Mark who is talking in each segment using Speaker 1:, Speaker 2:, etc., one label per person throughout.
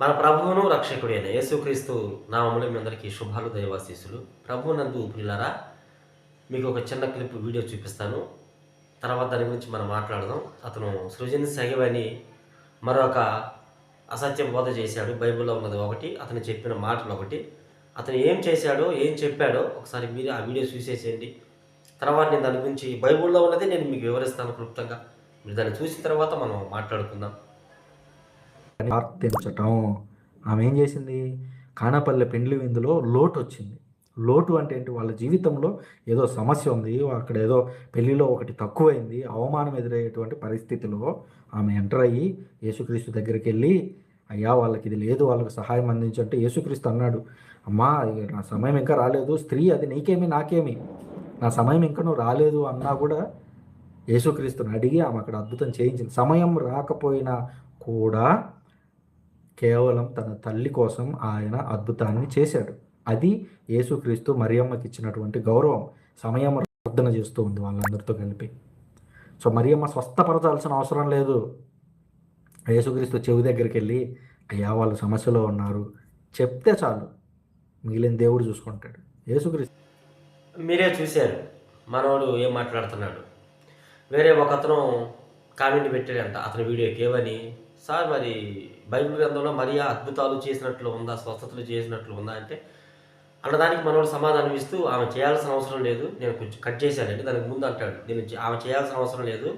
Speaker 1: మన ప్రభువును రక్షకుడు అయిన యేసుక్రీస్తు నామములు మీ అందరికీ శుభాలు దైవాశీసులు ప్రభు నందు పిల్లరా మీకు ఒక చిన్న క్లిప్ వీడియో చూపిస్తాను. తర్వాత దాని గురించి మనం మాట్లాడదాం. అతను సృజన్ సగివని మరొక అసత్య బోధ చేశాడు. బైబిల్లో ఉన్నది ఒకటి అతను చెప్పిన మాటలు ఒకటి. అతను ఏం చేశాడో ఏం చెప్పాడో ఒకసారి మీరు ఆ వీడియో చూసేసేయండి. తర్వాత నేను దాని గురించి బైబిల్లో ఉన్నది నేను మీకు వివరిస్తాను క్లుప్తంగా. మీరు దాన్ని చూసిన తర్వాత మనం మాట్లాడుకుందాం.
Speaker 2: ప్రార్థించటం ఆమె ఏం చేసింది? కానాపల్లె పెండ్లి విందులో లోటు వచ్చింది. లోటు అంటే ఏంటి? వాళ్ళ జీవితంలో ఏదో సమస్య ఉంది. అక్కడ ఏదో పెళ్ళిలో ఒకటి తక్కువైంది. అవమానం ఎదురయ్యేటువంటి పరిస్థితిలో ఆమె ఎంటర్ అయ్యి యేసుక్రీస్తు దగ్గరికి వెళ్ళి అయ్యా వాళ్ళకి ఇది లేదు. వాళ్ళకి సహాయం అందించంటే యేసుక్రీస్తు అన్నాడు. అమ్మా నా సమయం ఇంకా రాలేదు. స్త్రీ అది నీకేమి నాకేమి? నా సమయం ఇంకా నువ్వు రాలేదు అన్నా కూడా యేసుక్రీస్తుని అడిగి ఆమె అక్కడ అద్భుతం చేయించింది. సమయం రాకపోయినా కూడా కేవలం తన తల్లి కోసం ఆయన అద్భుతాన్ని చేశాడు. అది యేసుక్రీస్తు మరియమ్మకి ఇచ్చినటువంటి గౌరవం. సమయం ప్రార్థన చేస్తూ ఉంది వాళ్ళందరితో కలిపి. సో మరియమ్మ స్వస్థపరచాల్సిన అవసరం లేదు. యేసుక్రీస్తు చెవి దగ్గరికి వెళ్ళి అయ్యా వాళ్ళు సమస్యలో ఉన్నారు. చెప్తే చాలు. మిగిలిన దేవుడు చూసుకుంటాడు. యేసుక్రీస్తు
Speaker 1: మీరే చూశారు. మనవాడు ఏం మాట్లాడుతున్నాడు? వేరే ఒక అతను కామెంట్ పెట్టాడంట అతని వీడియోకి ఏమని? సార్ మరి బైబిల్ గ్రంథంలో మరియా అద్భుతాలు చేసినట్లు ఉందా స్వస్థతలు చేసినట్లు ఉందా అంటే అన్నదానికి మనోడు సమాధానం ఇస్తూ ఆమె చేయాల్సిన అవసరం లేదు నేను కొంచెం కట్ చేశానంటే దానికి ముందు అంటాడు నేను ఆమె చేయాల్సిన అవసరం లేదు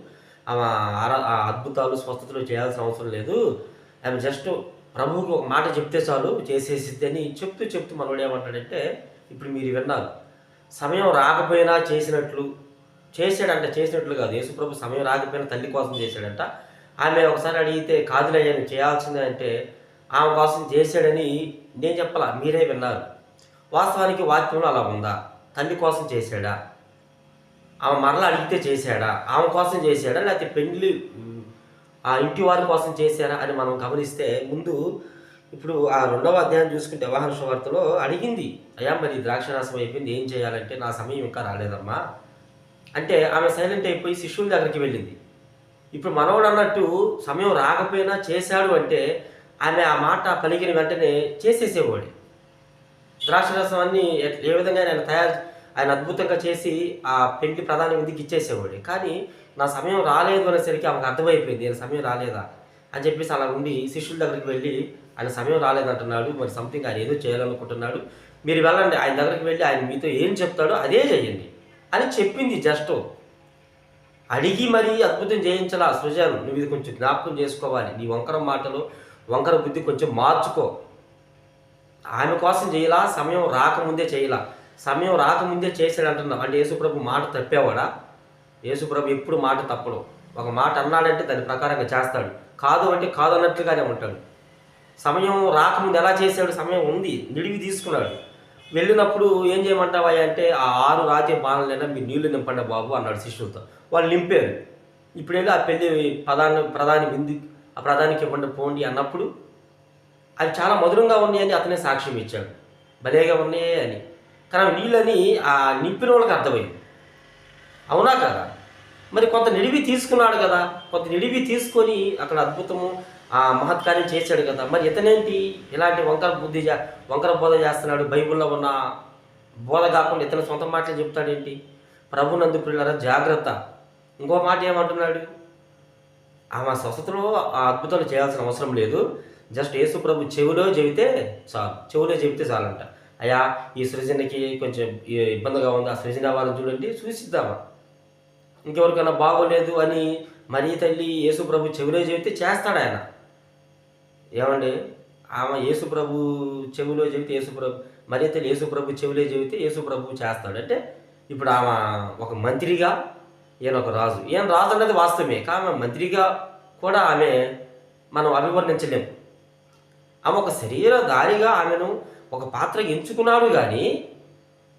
Speaker 1: ఆమె ఆరా- ఆ అద్భుతాలు స్వస్థతలు చేయాల్సిన అవసరం లేదు ఆమె జస్ట్ ప్రభువుకి ఒక మాట చెప్తే చాలు చేసేసిద్ది అని చెప్తూ చెప్తూ మనోడు ఏమంటాడంటే ఇప్పుడు మీరు విన్నారు సమయం రాకపోయినా చేసినట్లు చేశాడంట చేసినట్లు కాదు యేసుప్రభు సమయం రాకపోయినా తల్లి కోసం చేశాడంట ఆమె ఒకసారి అడిగితే కాదులయ్యా నేను చేయాల్సిందే అంటే ఆమె కోసం చేశాడని నేను చెప్పాల మీరే విన్నారు. వాస్తవానికి వాక్యంలో అలా ఉందా? తల్లి కోసం చేశాడా? ఆమె మరలా అడిగితే చేశాడా? ఆమె కోసం చేశాడా? లేకపోతే పెండ్లి ఆ ఇంటి వారి కోసం చేశారా? అని మనం గమనిస్తే ముందు ఇప్పుడు ఆ రెండవ అధ్యాయం చూసుకుంటే వ్యవహార శువార్తలో అడిగింది అయ్యా మరి ద్రాక్షరాసం అయిపోయింది ఏం చేయాలంటే నా సమయం ఇంకా రాలేదమ్మా. అంటే ఆమె సైలెంట్ అయిపోయి శిష్యుల దగ్గరికి వెళ్ళింది. ఇప్పుడు మనవడు అన్నట్టు సమయం రాకపోయినా చేశాడు అంటే ఆమె ఆ మాట పలికిన వెంటనే చేసేసేవాడు. ద్రాక్షరసం అన్ని ఏ విధంగా ఆయన తయారు ఆయన అద్భుతంగా చేసి ఆ పెళ్ళి ప్రధాని విధికి ఇచ్చేసేవాడు. కానీ నా సమయం రాలేదు అనేసరికి ఆమెకు అర్థమైపోయింది నేను సమయం రాలేదా? అని చెప్పేసి అలా ఉండి శిష్యుల దగ్గరికి వెళ్ళి ఆయన సమయం రాలేదంటున్నాడు మరి సంథింగ్ ఆయన ఏదో చేయాలనుకుంటున్నాడు మీరు వెళ్ళండి ఆయన దగ్గరికి వెళ్ళి ఆయన మీతో ఏం చెప్తాడో అదే చేయండి అని చెప్పింది జస్ట్. అడిగి మరీ అద్భుతం చేయించాలా సృజన్. నువ్వు ఇది కొంచెం జ్ఞాపకం చేసుకోవాలి. నీ వంకర మాటలు వంకర బుద్ధి కొంచెం మార్చుకో. ఆమె కోసం చేయాలా? సమయం రాకముందే చేయాలా? సమయం రాకముందే చేశాడు అంటున్నావు అంటే యేసుప్రభు మాట తప్పేవాడా? యేసుప్రభు ఎప్పుడు మాట తప్పడు. ఒక మాట అన్నాడంటే దాని ప్రకారంగా చేస్తాడు. కాదు అంటే కాదు అన్నట్లుగానే ఉంటాడు. సమయం రాకముందు ఎలా చేశాడు? సమయం ఉంది. నిడివి తీసుకున్నాడు. వెళ్ళినప్పుడు ఏం చేయమంటావా అంటే ఆ ఆరు రాజే బాణలైనా మీరు నీళ్ళు నింపండి బాబు అన్నాడు శిష్యులతో. వాళ్ళు నింపారు. ఇప్పుడు వెళ్ళి ఆ పెళ్ళి ప్రధాన ప్రధాని విందు ఆ ప్రధానికి ఇవ్వండి పోండి అన్నప్పుడు అవి చాలా మధురంగా ఉన్నాయని అతనే సాక్ష్యం ఇచ్చాడు. భలేగా ఉన్నాయే అని. కానీ నీళ్ళని ఆ నింపిన వాళ్ళకి అర్థమైంది. అవునా కదా? మరి కొంత నిడివి తీసుకున్నాడు కదా. కొంత నిడివి తీసుకొని అక్కడ అద్భుతము ఆ మహత్కార్యం చేశాడు కదా. మరి ఇతనేంటి? ఇలాంటి వంకర బుద్ధి వంకర బోధ చేస్తున్నాడు. బైబిల్లో ఉన్న బోధ కాకుండా ఇతని సొంత మాటలు చెప్తాడేంటి? ప్రభునందు పిల్లల జాగ్రత్త. ఇంకో మాట ఏమంటున్నాడు? ఆమె స్వస్థతలో ఆ అద్భుతాలు చేయాల్సిన అవసరం లేదు. జస్ట్ యేసు ప్రభు చెవిలో చెబితే చాలు. చెవిలో చెబితే చాలంట. అయ్యా ఈ సృజనకి కొంచెం ఇబ్బందిగా ఉంది. ఆ సృజన వాళ్ళని చూడండి చూసిద్దామా ఇంకెవరికైనా బాగోలేదు అని మరీ తల్లి యేసు ప్రభు చెవిలో చెబితే చేస్తాడు ఆయన ఏమండి? ఆమె యేసుప్రభు చెవిలో చెబితే యేసుప్రభు మరి అయితే యేసుప్రభు చెవిలో చెబితే యేసుప్రభు చేస్తాడు. అంటే ఇప్పుడు ఆమె ఒక మంత్రిగా ఈయన ఒక రాజు. ఈయన రాజు అన్నది వాస్తవమే కానీ ఆమె మంత్రిగా కూడా ఆమె మనం అభివర్ణించలేము. ఆమె ఒక శరీరధారిగా ఆమెను ఒక పాత్ర ఎంచుకున్నాడు కానీ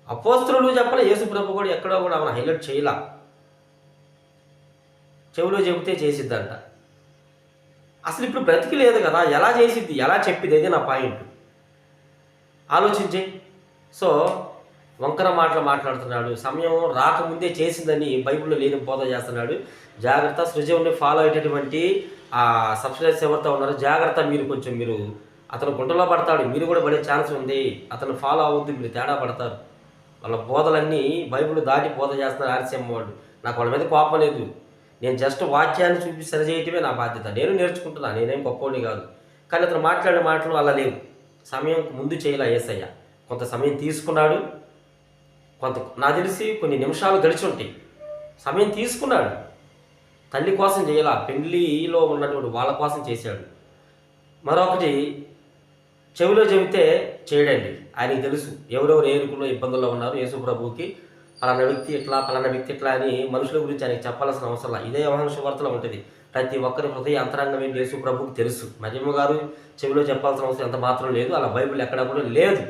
Speaker 1: అపోస్తులు చెప్పలే యేసుప్రభు కూడా ఎక్కడో కూడా ఆమెను హైలైట్ చేయలా. చెవిలో చెబితే చేసిద్దంట. అసలు ఇప్పుడు బ్రతికి లేదు కదా ఎలా చేసిద్ది ఎలా చెప్పింది అది నా పాయింట్. ఆలోచించి. సో వంకర మాటలు మాట్లాడుతున్నాడు సమయం రాకముందే చేసిందని బైబిల్లో లేని బోధ చేస్తున్నాడు. జాగ్రత్త సృజవుని ఫాలో అయ్యేటటువంటి ఆ సబ్స్క్రైబర్స్ ఎవరితో ఉన్నారో జాగ్రత్త మీరు కొంచెం మీరు అతను గుంటలో పడతాడు మీరు కూడా పడే ఛాన్స్ ఉంది. అతను ఫాలో అవ్వద్దు మీరు తేడా పడతారు. వాళ్ళ బోధలన్నీ బైబిల్ దాటి బోధ చేస్తున్నారు ఆర్సీఎం వాళ్ళు. నాకు వాళ్ళ మీద కోపం లేదు. నేను జస్ట్ వాక్యాన్ని చూపి సరిచేయటమే నా బాధ్యత. నేను నేర్చుకుంటున్నా నేనేం గొప్పవాడిని కాదు. కానీ అతను మాట్లాడే మాటలు అలా లేవు. సమయం ముందు చేయలే ఏసయ్య. కొంత సమయం తీసుకున్నాడు. కొంత నా తెలిసి కొన్ని నిమిషాలు గడిచి ఉంటాయి. సమయం తీసుకున్నాడు. తల్లి కోసం చేయాల? పెళ్ళిలో ఉన్నటువంటి వాళ్ళ కోసం చేశాడు. మరొకటి చెవిలో చెబితే చేయడండి. ఆయనకి తెలుసు ఎవరెవరు ఏ ఇబ్బందుల్లో ఉన్నారు. యేసు ప్రభుకి పలానా వ్యక్తి ఇట్లా పలానా వ్యక్తి ఇట్లా అని మనుషుల గురించి ఆయనకి చెప్పాల్సిన అవసరం లేదు. ఇదే వ్యవహార శుభార్తలో ఉంటుంది. ప్రతి ఒక్కరి హృదయ అంతరంగం ఏం యేసు ప్రభువుకి తెలుసు. మరియమ్మ గారు చెవిలో చెప్పాల్సిన అవసరం ఎంత మాత్రం లేదు. అలా బైబిల్ ఎక్కడ కూడా లేదు.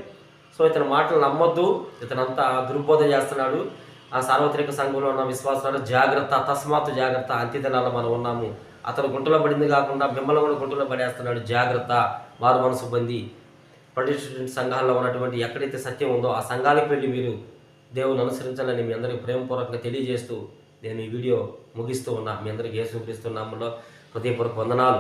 Speaker 1: సో ఇతని మాటలు నమ్మొద్దు. ఇతనంతా దుర్బోధ చేస్తున్నాడు. ఆ సార్వత్రిక సంఘంలో ఉన్న విశ్వాసాలు జాగ్రత్త తస్మాత్తు జాగ్రత్త అంత్యదినాల్లో మనం ఉన్నాము. అతను గుంటలో పడింది కాకుండా మిమ్మల్ని కూడా గుంటలో పడేస్తున్నాడు. జాగ్రత్త. వారు మనసు పొంది. ప్రొటెస్టెంట్ సంఘాల్లో ఉన్నటువంటి ఎక్కడైతే సత్యం ఉందో ఆ సంఘాలకు వెళ్ళి మీరు దేవుని అనుసరించాలని మీ అందరికీ ప్రేమపూర్వకంగా తెలియజేస్తూ నేను ఈ వీడియో ముగిస్తూ ఉన్నా. మీ అందరికీ యేసు నామంలో హృదయపూర్వక వందనాలు.